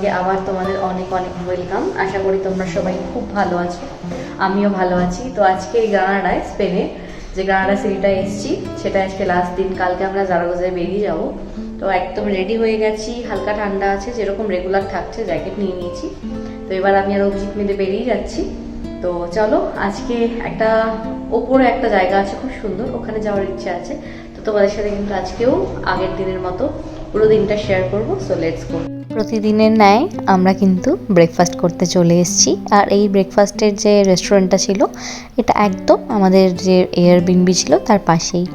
ব্লগে আবার তোমাদের অনেক অনেক ওয়েলকাম আশা করি তোমরা সবাই খুব ভালো আছো। আমিও ভালো আছি। তো আজকে এই গ্রানাডায় স্পেনে যে গ্রানাডা সিটিটা এসেছি, সেটা আজকে লাস্ট দিন। কালকে আমরা জারাগোজায় বেরিয়ে যাব। তো একদম রেডি হয়ে গেছি। হালকা ঠান্ডা আছে, যেরকম রেগুলার থাকছে জ্যাকেট নিয়ে নিয়েছি। তো এবার আমি আর অভিজিৎ মিলে বেরিয়ে যাচ্ছি। তো চলো, আজকে একটা ওপরে একটা জায়গা আছে, খুব সুন্দর। ওখানে যাওয়ার ইচ্ছা আছে। তো তোমাদের সাথে কিন্তু আজকেও আগের দিনের মতো পুরো দিনটা শেয়ার করব। সো লেটস গো প্রতিদিনের ন্যায় আমরা কিন্তু ব্রেকফাস্ট করতে চলে এসেছি। আর এই ব্রেকফাস্টের যে রেস্টুরেন্টটা ছিল, এটা একদম আমাদের যে এয়ার বিনবি ছিল, তার পাশেই।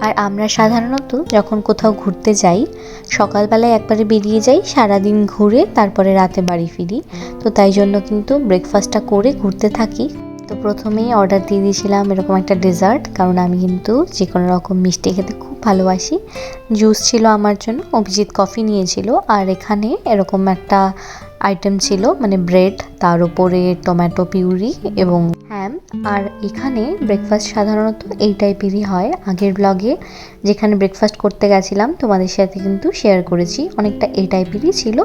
আর আমরা সাধারণত যখন কোথাও ঘুরতে যাই, সকালবেলায় একবারে বেরিয়ে যাই, সারাদিন ঘুরে তারপরে রাতে বাড়ি ফিরি। তো তাই জন্য কিন্তু ব্রেকফাস্টটা করে ঘুরতে থাকি। তো প্রথমেই অর্ডার দিয়ে দিয়েছিলাম এরকম একটা ডেজার্ট কারণ আমি কিন্তু যে কোনো রকম মিষ্টি খেতে খুব ভালোবাসি। জুস ছিল আমার জন্য, অভিজিৎ কফি নিয়েছিল, আর এখানে এরকম একটা আইটেম ছিল মানে ব্রেড তার উপরে টমেটো পিউরি এবং হ্যাম আর এখানে ব্রেকফাস্ট সাধারণত এই টাইপেরই হয়। আগের ব্লগে যেখানে ব্রেকফাস্ট করতে গেছিলাম, তোমাদের সাথে কিন্তু শেয়ার করেছি। অনেকটা এই টাইপেরই ছিল,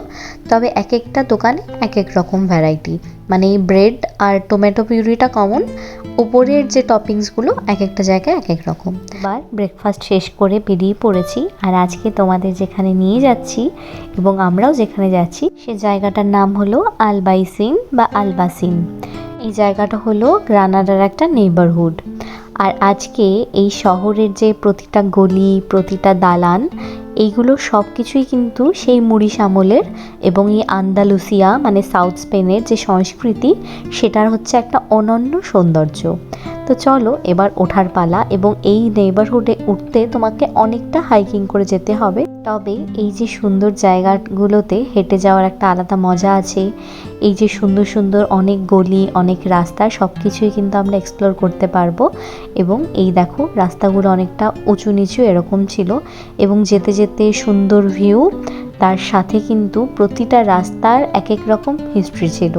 তবে এক একটা দোকানে এক এক রকম ভ্যারাইটি মানে ব্রেড আর টমেটো পিউরিটা কমন উপরের যে টপিংসগুলো এক একটা জায়গায় এক এক রকম। এবার ব্রেকফাস্ট শেষ করে বেরিয়ে পড়েছি। আর আজকে তোমাদের যেখানে নিয়ে যাচ্ছি এবং আমরাও যেখানে যাচ্ছি, সে জায়গাটার নাম হলো আলবাইসিন বা আলবাসিন এই জায়গাটা হলো গ্রানাডার একটা নেইবারহুড আর আজকে এই শহরের যে প্রতিটা গলি, প্রতিটা দালান এইগুলো সব কিছুই কিন্তু সেই মুরিশ আমলের এবং এই আন্দালুসিয়া মানে সাউথ স্পেনের যে সংস্কৃতি, সেটার হচ্ছে একটা অনন্য সৌন্দর্য। তো চলো এবার ওঠার পালা এবং এই নেইবারহুডে উঠতে তোমাকে অনেকটা হাইকিং করে যেতে হবে। তবে এই যে সুন্দর জায়গাগুলোতে হেঁটে যাওয়ার একটা আলাদা মজা আছে, এই যে সুন্দর সুন্দর অনেক গলি, অনেক রাস্তা সব কিছুই কিন্তু আমরা এক্সপ্লোর করতে পারব। এবং এই দেখো, রাস্তাগুলো অনেকটা উঁচু নিচু এরকম ছিল এবং যেতে যেতে সুন্দর ভিউ তার সাথে কিন্তু প্রতিটা রাস্তার এক এক রকম হিস্ট্রি ছিল।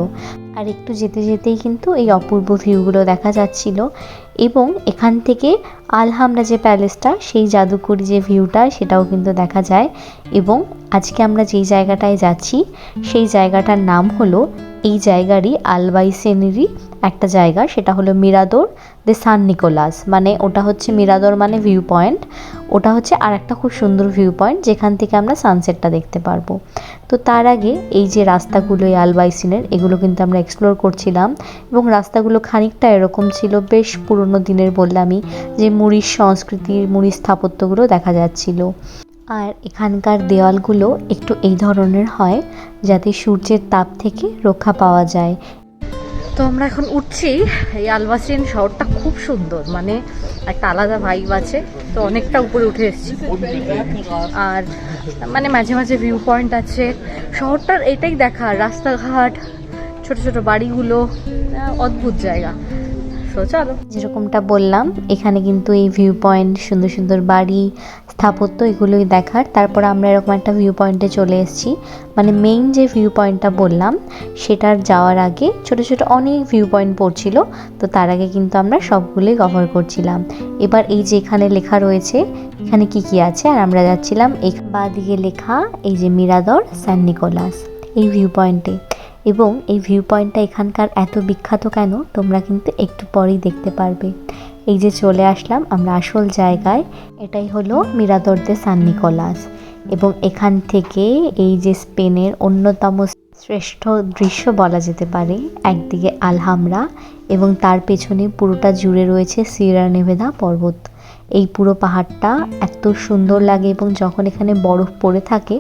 আর একটু যেতে যেতেই কিন্তু এই অপূর্ব ভিউগুলো দেখা যাচ্ছিল। এবং এখান থেকে আলহামরা যে প্যালেসটা, সেই জাদুকরি যে ভিউটা, সেটাও কিন্তু দেখা যায়। এবং আজকে আমরা যেই জায়গাটায় যাচ্ছি, সেই জায়গাটার নাম হলো, এই জায়গারই আলবাইসেনেরই একটা জায়গা, সেটা হলো মিরাদোর দে সান নিকোলাস। মানে ওটা হচ্ছে মিরাদোর মানে ভিউ পয়েন্ট। ওটা হচ্ছে আর একটা খুব সুন্দর ভিউ পয়েন্ট, যেখান থেকে আমরা সানসেটটা দেখতে পারব। তো তার আগে এই যে রাস্তাগুলো, এই আলবাইসিনের এগুলো কিন্তু আমরা এক্সপ্লোর করছিলাম। এবং রাস্তাগুলো খানিকটা এরকম ছিল, বেশ পুরনো দিনের বললামই যে মুড়ির সংস্কৃতির মুড়ি স্থাপত্যগুলো দেখা যাচ্ছিল। আর এখানকার দেওয়ালগুলো একটু এই ধরনের হয় যাতে সূর্যের তাপ থেকে রক্ষা পাওয়া যায়। তো আমরা এখন উঠছি এই আলবাসিন শহরটা খুব সুন্দর মানে একটা আলাদা ভাইব আছে। তো অনেকটা উপরে উঠে এসেছি। আর মানে মাঝে মাঝে ভিউ পয়েন্ট আছে। শহরটার এটাই দেখা, রাস্তাঘাট, ছোট ছোট বাড়িগুলো অদ্ভুত জায়গা। তো চলো। যেরকমটা বললাম, এখানে কিন্তু এই ভিউ পয়েন্ট সুন্দর সুন্দর বাড়ি, স্থাপত্য, এগুলোই দেখার। তারপর আমরা এরকম একটা ভিউ পয়েন্টে চলে এসেছি। মানে মেইন যে ভিউ পয়েন্টটা বললাম, সেটার যাওয়ার আগে ছোট ছোট অনেক ভিউ পয়েন্ট পড়ছিল, তো তার আগে কিন্তু আমরা সবগুলোই কভার করছিলাম। এবার এই যে এখানে লেখা রয়েছে, এখানে কি কি আছে? আর আমরা যাচ্ছিলাম এক বা দিকে লেখা, এই যে মিরাদর স্যান নিকোলাস এই ভিউ পয়েন্টে এবং এই ভিউ পয়েন্টটা এখানকার এত বিখ্যাত কেন, তোমরা কিন্তু একটু পরেই দেখতে পারবে। এই যে চলে আসলাম আমরা আসল জায়গায়, এটাই হলো মিরাদর দে সান নিকোলাস। এবং এখান থেকে এই যে স্পেনের অন্যতম শ্রেষ্ঠ দৃশ্য বলা যেতে পারে, একদিকে আলহামরা এবং তার পেছনে পুরোটা জুড়ে রয়েছে সিয়েরা নেভেদা পর্বত। এই পুরো পাহাড়টা এত সুন্দর লাগে এবং যখন এখানে বরফ পড়ে থাকে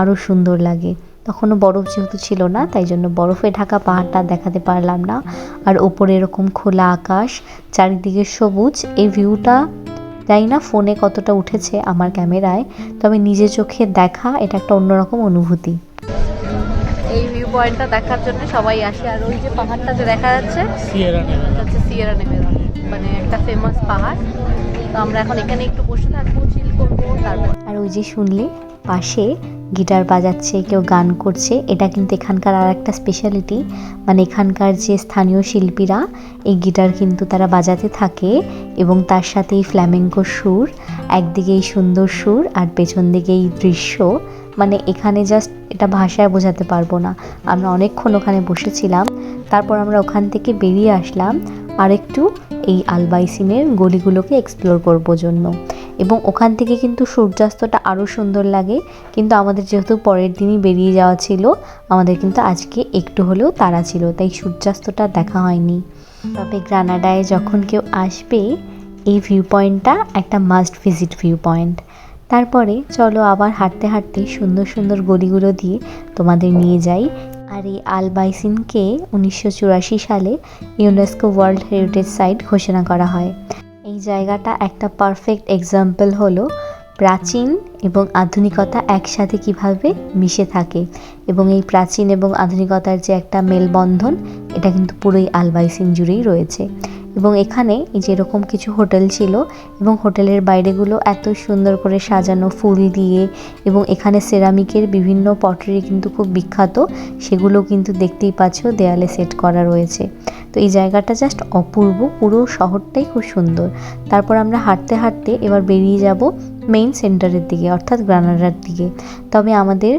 আরও সুন্দর লাগে। তখনও বরফ যেহেতু ছিল না তাই জন্য বরফে ঢাকা পাহাড়টা দেখাতে পারলাম না। আর ওপরে এরকম খোলা আকাশ চারিদিকে সবুজ এই ভিউটা জানি না ফোনে কতটা উঠেছে আমার ক্যামেরায় তবে নিজে চোখে দেখা এটা একটা অন্যরকম অনুভূতি। এই ভিউ পয়েন্টটা দেখার জন্য সবাই আসে আর ওই যে পাহাড়টা যে দেখা যাচ্ছে সিয়েরা হচ্ছে সিয়েরা মানে একটা ফেমাস পাহাড়। তো আমরা এখন এখানে একটু বসে থাকব চিল করব তারপর আর ওই যে শুনলে পাশে গিটার বাজাচ্ছে, কেউ গান করছে, এটা কিন্তু এখানকার আর একটা স্পেশালিটি মানে এখানকার যে স্থানীয় শিল্পীরা এই গিটার কিন্তু তারা বাজাতে থাকে এবং তার সাথে এই ফ্ল্যামেঙ্কো সুর একদিকে এই সুন্দর সুর আর পেছন দিকে এই দৃশ্য। মানে এখানে জাস্ট এটা ভাষায় বোঝাতে পারব না। আমরা অনেকক্ষণ ওখানে বসেছিলাম, তারপর আমরা ওখান থেকে বেরিয়ে আসলাম আরেকটু এই আলবাইসিনের গলিগুলোকে এক্সপ্লোর করব জন্য। এবং ওখান থেকে কিন্তু সূর্যাস্তটা আরও সুন্দর লাগে। কিন্তু আমাদের যেহেতু পরের দিনই বেরিয়ে যাওয়া ছিল, আমাদের কিন্তু আজকে একটু হলেও তারা ছিল, তাই সূর্যাস্তটা দেখা হয়নি। তবে গ্রানাডায় যখন কেউ আসবে, এই ভিউ পয়েন্টটা একটা মাস্ট ভিজিট ভিউ পয়েন্ট তারপরে চলো আবার হাঁটতে হাঁটতে সুন্দর সুন্দর গলিগুলো দিয়ে তোমাদের নিয়ে যাই। আর এই আলবাইসিনকে উনিশশো চুরাশি সালে ইউনেস্কো ওয়ার্ল্ড হেরিটেজ সাইট ঘোষণা করা হয়। এই জায়গাটা একটা পারফেক্ট এক্সাম্পল হলো প্রাচীন এবং আধুনিকতা একসাথে কীভাবে মিশে থাকে। এবং এই প্রাচীন এবং আধুনিকতার যে একটা মেলবন্ধন, এটা কিন্তু পুরোই আলবাইসিন জুড়েই রয়েছে। এবং এখানে এই যেরকম কিছু হোটেল ছিল এবং হোটেলের বাইরেগুলো এত সুন্দর করে সাজানো ফুল দিয়ে এবং এখানে সেরামিকের বিভিন্ন পটরি কিন্তু খুব বিখ্যাত, সেগুলো কিন্তু দেখতেই পাচ্ছ দেয়ালে সেট করা রয়েছে। তো এই জায়গাটা জাস্ট অপূর্ব, পুরো শহরটাই খুব সুন্দর। তারপর আমরা হাঁটতে হাঁটতে এবার বেরিয়ে যাব মেইন সেন্টারের দিকে, অর্থাৎ গ্রানাডার দিকে। তবে আমাদের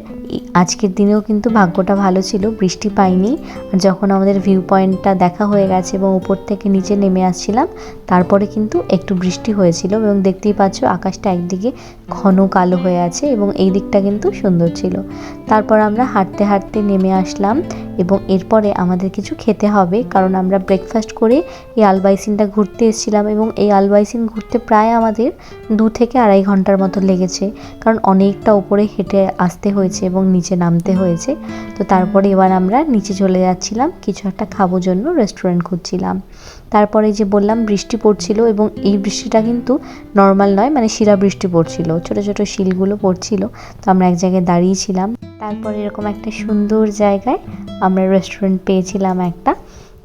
আজকের দিনেও কিন্তু ভাগ্যটা ভালো ছিল, বৃষ্টি পাইনি। যখন আমাদের ভিউ পয়েন্টটা দেখা হয়ে গেছে এবং উপর থেকে নিচে নেমে আসছিলাম, তারপরে কিন্তু একটু বৃষ্টি হয়েছিল এবং দেখতেই পাচ্ছ আকাশটা একদিকে ঘন কালো হয়ে আছে এবং এই দিকটা কিন্তু সুন্দর ছিল। তারপর আমরা হাঁটতে হাঁটতে নেমে আসলাম এবং এরপরে আমাদের কিছু খেতে হবে, কারণ আমরা ব্রেকফাস্ট করে এই আলবাইসিনটা ঘুরতে এসেছিলাম এবং এই আলবাইসিন ঘুরতে প্রায় আমাদের দু থেকে আড়াই ঘণ্টার মতো লেগেছে, কারণ অনেকটা উপরে হেঁটে আসতে হয়েছে এবং নিচে নামতে হয়েছে। তো তারপরে এবার আমরা নিচে চলে যাচ্ছিলাম, কিছু একটা খাব জন্য রেস্টুরেন্ট খুঁজছিলাম। তারপরে যে বললাম বৃষ্টি পড়ছিল এবং এই বৃষ্টিটা কিন্তু নর্মাল নয় মানে শিরা বৃষ্টি পড়ছিল, ছোট ছোট শিলগুলো পড়ছিল। তো আমরা এক জায়গায় দাঁড়িয়েছিলাম তারপরে এরকম একটা সুন্দর জায়গায় আমরা রেস্টুরেন্ট পেয়েছিলাম একটা।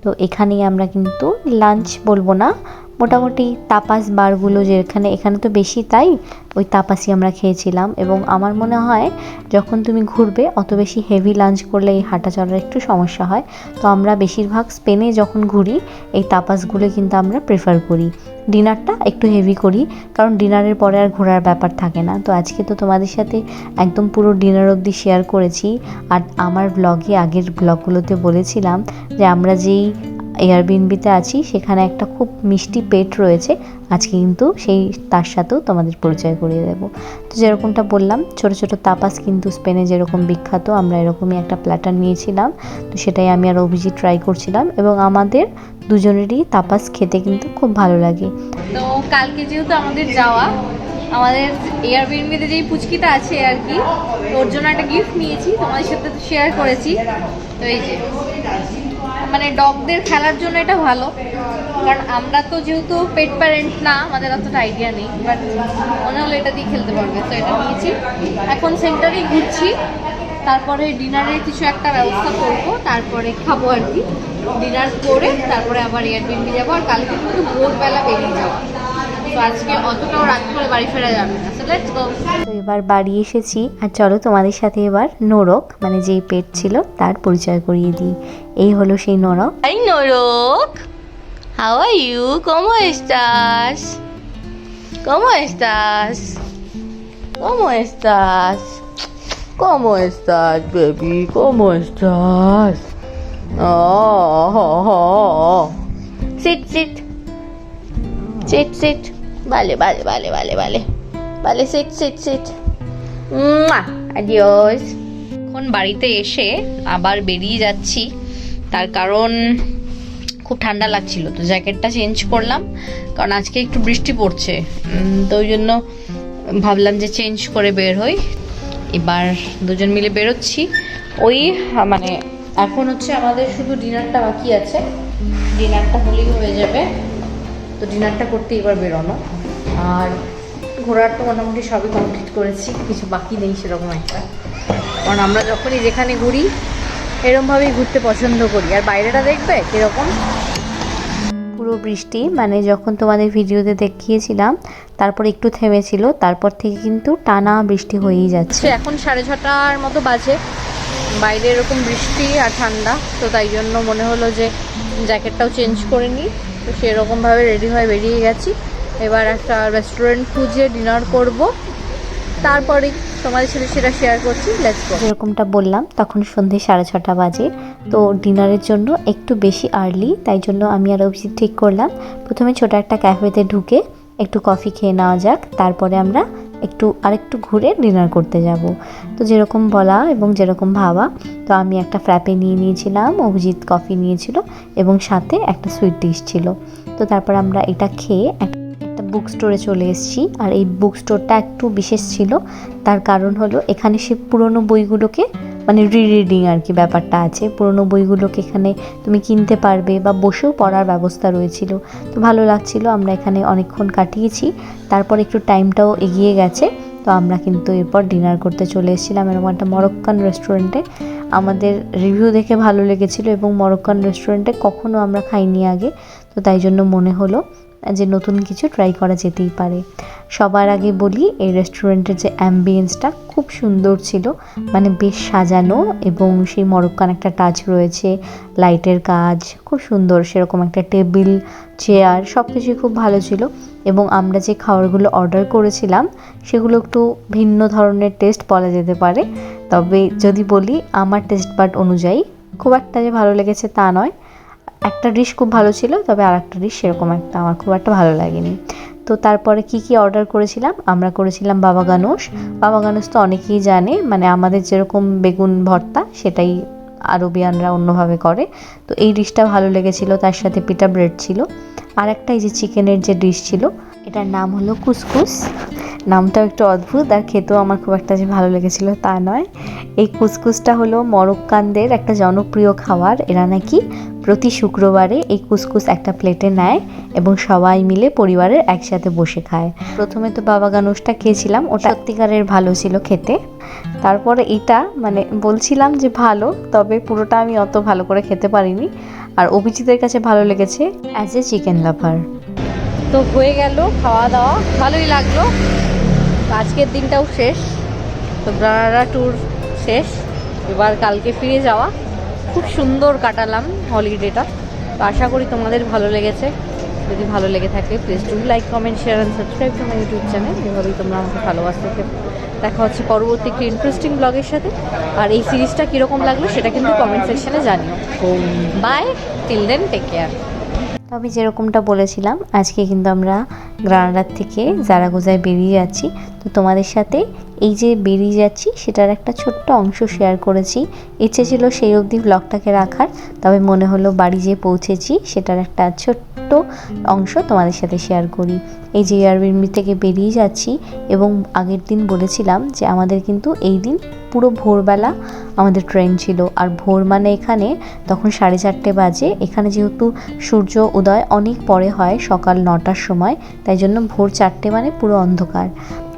তো এখানেই আমরা কিন্তু লাঞ্চ বলব না মোটামুটি তাপাস বারগুলো যেখানে এখানে তো বেশি তাই ওই তাপাসই আমরা খেয়েছিলাম। এবং আমার মনে হয় যখন তুমি ঘুরবে অত বেশি হেভি লাঞ্চ করলে এই হাঁটা চলার একটু সমস্যা হয়। তো আমরা বেশিরভাগ স্পেনে যখন ঘুরি এই তাপাসগুলো কিন্তু আমরা প্রেফার করি। ডিনারটা একটু হেভি করি কারণ ডিনারের পরে আর ঘোরার ব্যাপার থাকে না। তো আজকে তো তোমাদের সাথে একদম পুরো ডিনার অবধি শেয়ার করেছি। আর আমার ব্লগে আগের ব্লগগুলোতে বলেছিলাম যে আমরা যেই এয়ারবিনবিতে আছি, সেখানে একটা খুব মিষ্টি পেট রয়েছে। আজকে কিন্তু সেই, তার সাথেও তোমাদের পরিচয় করিয়ে দেবো। তো যেরকমটা বললাম, ছোট ছোট তাপাস কিন্তু স্পেনে যেরকম বিখ্যাত, আমরা এরকমই একটা প্ল্যাটার নিয়েছিলাম। তো সেটাই আমি আর অভিজিৎ ট্রাই করছিলাম এবং আমাদের দুজনেরই তাপাস খেতে কিন্তু খুব ভালো লাগে। তো কালকে যেহেতু আমাদের যাওয়া, আমাদের এয়ারবিএনবিতে যেই পুচকিটা আছে আর কি ওর জন্য একটা গিফট নিয়েছি, তোমাদের সাথে শেয়ার করেছি। তো এই যে। মানে ডগদের খেলার জন্য এটা ভালো। কারণ আমরা তো যেহেতু পেট প্যারেন্ট না, আমাদের অতটা আইডিয়া নেই। বাট মনে হলো এটা দিয়ে খেলতে পারবে। তো এটা নিয়েছি। এখন সেন্টারেই ঘুরছি। তারপরে ডিনারের কিছু একটা ব্যবস্থা করব। তারপরে খাব আর কি। ডিনার করে তারপরে আবার এয়ারবিএনবি যাব। আর কালকে কিন্তু ভোরবেলা বেরিয়ে যাব। তো আজকে অতটাও রাত করে বাড়ি ফেরা যাবে না। সো লেটস গো এবার বাড়ি এসেছি। আর চলো তোমাদের সাথে এবার নরক মানে যেই পেট ছিল, তার পরিচয় করিয়ে দিই। এই হলো সেই নরক। আই নরক হাউ আর ইউ কমো এস্টাস কমো এস্টাস কমো এস্টাস কমো এস্টাস বেবি কমো এস্টাস সিট সিট সিট সিট ভালে ভালে ভালে ভালে ভালে Vale, sit, sit, sit. Mua. Adiós. এখন বাড়িতে এসে আবার বেরিয়ে যাচ্ছি। তার কারণ খুব ঠান্ডা লাগছিল তো জ্যাকেটটা চেঞ্জ করলাম। কারণ আজকে একটু বৃষ্টি পড়ছে। তো ওই জন্য ভাবলাম যে চেঞ্জ করে বের হই। এবার দুজন মিলে বেরোচ্ছি। ওই আহ, মানে এখন হচ্ছে আমাদের শুধু ডিনারটা বাকি আছে। ডিনারটা হলেই হয়ে যাবে। তো ডিনারটা করতে এবার বেরোনো। আর ঘোরার তো মোটামুটি সবই কমপ্লিট করেছি কিছু বাকি নেই সেরকম একটা। কারণ আমরা যখনই যেখানে ঘুরি এরমভাবেই ঘুরতে পছন্দ করি। আর বাইরেটা দেখবে কীরকম? পুরো পুরো বৃষ্টি মানে যখন তোমাদের ভিডিওতে দেখিয়েছিলাম তারপর একটু থেমেছিল তারপর থেকে কিন্তু টানা বৃষ্টি হয়েই যাচ্ছে। এখন সাড়ে ছটার মতো বাজে। বাইরে এরকম বৃষ্টি আর ঠান্ডা তো তাই জন্য মনে হলো যে জ্যাকেটটাও চেঞ্জ করে নিই। তো সেরকমভাবে রেডি হয়ে বেরিয়ে গেছি। এবার একটা রেস্টুরেন্ট খুঁজে ডিনার করব। তারপরে তোমাদের সাথে সেটা শেয়ার করছি। লেটস গো যেরকমটা বললাম, তখন সন্ধে সাড়ে ছটা বাজে। তো ডিনারের জন্য একটু বেশি আর্লি তাই জন্য আমি আর অভিজিৎ ঠিক করলাম। প্রথমে ছোট একটা ক্যাফেতে ঢুকে একটু কফি খেয়ে নেওয়া যাক। তারপরে আমরা একটু, আরেকটু ঘুরে ডিনার করতে যাব। তো যেরকম বলা এবং যেরকম ভাবা, তো আমি একটা ফ্র্যাপে নিয়ে নিয়েছিলাম, অভিজিৎ কফি নিয়েছিল এবং সাথে একটা সুইট ডিশ ছিল। তো তারপর আমরা এটা খেয়ে এক- একটা বুক স্টোরে চলে এসেছি। আর এই বুক স্টোরটা একটু বিশেষ ছিল। তার কারণ হলো, এখানে সে পুরনো বইগুলোকে মানে রি রিডিং আর কি ব্যাপারটা আছে। পুরনো বইগুলোকে এখানে তুমি কিনতে পারবে বা বসেও পড়ার ব্যবস্থা রয়েছিল। তো ভালো লাগছিল, আমরা এখানে অনেকক্ষণ কাটিয়েছি। তারপর একটু টাইমটাও এগিয়ে গেছে। তো আমরা কিন্তু এরপর ডিনার করতে চলে এসেছিলাম এরকম একটা মরক্কান রেস্টুরেন্টে আমাদের রিভিউ দেখে ভালো লেগেছিল এবং মরক্কান রেস্টুরেন্টে কখনো আমরা খাইনি আগে। তো তাই জন্য মনে হলো যে নতুন কিছু ট্রাই করা যেতেই পারে। সবার আগে বলি, এই রেস্টুরেন্টের যে অ্যাম্বিয়েন্সটা খুব সুন্দর ছিল। মানে বেশ সাজানো এবং সেই মরক্কান একটা টাচ রয়েছে লাইটের কাজ, খুব সুন্দর সেরকম একটা টেবিল চেয়ার সব কিছুই খুব ভালো ছিল। এবং আমরা যে খাবারগুলো অর্ডার করেছিলাম, সেগুলো একটু ভিন্ন ধরনের টেস্ট বলা যেতে পারে। তবে যদি বলি, আমার টেস্ট বাট অনুযায়ী, খুব একটা যে ভালো লেগেছে তা নয়। একটা ডিশ খুব ভালো ছিল, তবে আর একটা ডিশ সেরকম একটা আমার খুব একটা ভালো লাগেনি। তো তারপরে কি কি অর্ডার করেছিলাম? আমরা করেছিলাম বাবা গানুষ বাবা গানুষ তো অনেকেই জানে মানে আমাদের যেরকম বেগুন ভর্তা, সেটাই আরবিয়ানরা অন্যভাবে করে। তো এই ডিশটা ভালো লেগেছিল, তার সাথে পিটা ব্রেড ছিল। আর একটা এই যে চিকেনের যে ডিশ ছিল এটার নাম হলো কুসকুস। নামটাও একটু অদ্ভুত আর খেতেও আমার খুব একটা যে ভালো লেগেছিল তা নয়। এই কুসকুসটা হলো মরক্কানদের একটা জনপ্রিয় খাবার। এরা নাকি প্রতি শুক্রবারে এই কুসকুস একটা প্লেটে নেয় এবং সবাই মিলে পরিবারের একসাথে বসে খায়। প্রথমে তো বাবা গানুসটা খেয়েছিলাম, ওটা সত্যিকারের ভালো ছিল খেতে। তারপরে এটা মানে বলছিলাম যে ভালো, তবে পুরোটা আমি অত ভালো করে খেতে পারিনি। আর অভিজিতের কাছে ভালো লেগেছে অ্যাজ এ চিকেন লাভার তো হয়ে গেল খাওয়া দাওয়া। ভালোই লাগল। আজকের দিনটাও শেষ। তো গ্রানাডা ট্যুর শেষ। এবার কালকে ফিরে যাওয়া। খুব সুন্দর কাটালাম হলিডেটা তো আশা করি তোমাদের ভালো লেগেছে। যদি ভালো লেগে থাকে please do like comment share and subscribe to my YouTube channel এভাবেই তোমরা আমাকে ভালোবাসতে। দেখা হচ্ছে পরবর্তী একটি ইন্টারেস্টিং ব্লগের সাথে। আর এই সিরিজটা কীরকম লাগল সেটা কিন্তু কমেন্ট সেকশনে জানিও। Bye till then take care তো আমি যেরকমটা বলেছিলাম, আজকে কিন্তু আমরা গ্রানাডার থেকে জারাগোজায় বেরিয়ে যাচ্ছি। তো তোমাদের সাথে এই যে বেরিয়ে যাচ্ছি, সেটার একটা ছোট্ট অংশ শেয়ার করেছি। ইচ্ছে ছিল সেই অবধি ব্লগটাকে রাখার, তবে মনে হলো বাড়ি যে পৌঁছেছি, সেটার একটা ছোট্ট অংশ তোমাদের সাথে শেয়ার করি। এই যে এয়ারবিনবি থেকে বেরিয়ে যাচ্ছি এবং আগের দিন বলেছিলাম যে আমাদের কিন্তু এই দিন পুরো ভোরবেলা আমাদের ট্রেন ছিল। আর ভোর মানে এখানে তখন সাড়ে চারটে বাজে। এখানে যেহেতু সূর্য উদয় অনেক পরে হয় সকাল নটার সময়, তাই জন্য ভোর চারটে মানে পুরো অন্ধকার।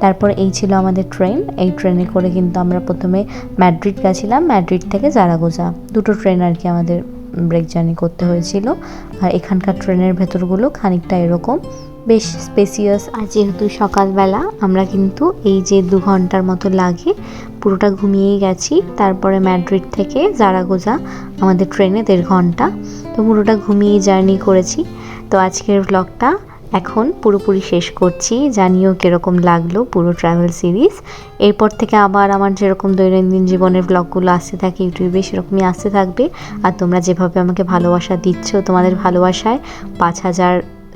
তারপর এই ছিল আমাদের ট্রেন এই ট্রেনে করে কিন্তু আমরা প্রথমে ম্যাড্রিড গেছিলাম। ম্যাড্রিড থেকে জারাগোজা দুটো ট্রেন আর কি আমাদের। ব্রেক জার্নি করতে হয়েছিল। আর এখানকার ট্রেনের ভেতরগুলো খানিকটা এরকম। বেশ স্পেসিয়াস আর যেহেতু সকালবেলা, আমরা কিন্তু এই যে দু ঘণ্টার মতো লাগে, পুরোটা ঘুমিয়েই গেছি। তারপরে ম্যাড্রিড থেকে জারাগোজা, আমাদের ট্রেনে দেড় ঘণ্টা। তো পুরোটা ঘুমিয়েই জার্নি করেছি। তো আজকের ব্লগটা এখন পুরোপুরি শেষ করছি, জানিও কীরকম লাগল পুরো ট্রাভেল সিরিজ এরপর থেকে আবার আমার যেরকম দৈনন্দিন জীবনের ব্লগগুলো আসতে থাকে, ইউটিউবে সেরকমই আসতে থাকবে। আর তোমরা যেভাবে আমাকে ভালোবাসা দিচ্ছ তোমাদের ভালোবাসায় পাঁচ হাজার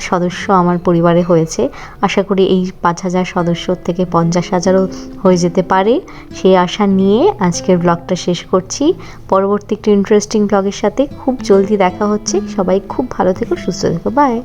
সদস্য আমার পরিবারে হয়েছে। আশা করি এই পাঁচ হাজার সদস্যর থেকে পঞ্চাশ হাজারও হয়ে যেতে পারে। সেই আশা নিয়ে আজকের ব্লগটা শেষ করছি। পরবর্তী একটি ইন্টারেস্টিং ব্লগের সাথে খুব জলদি দেখা হচ্ছে। সবাই খুব ভালো থেকো, সুস্থ থেকো বাই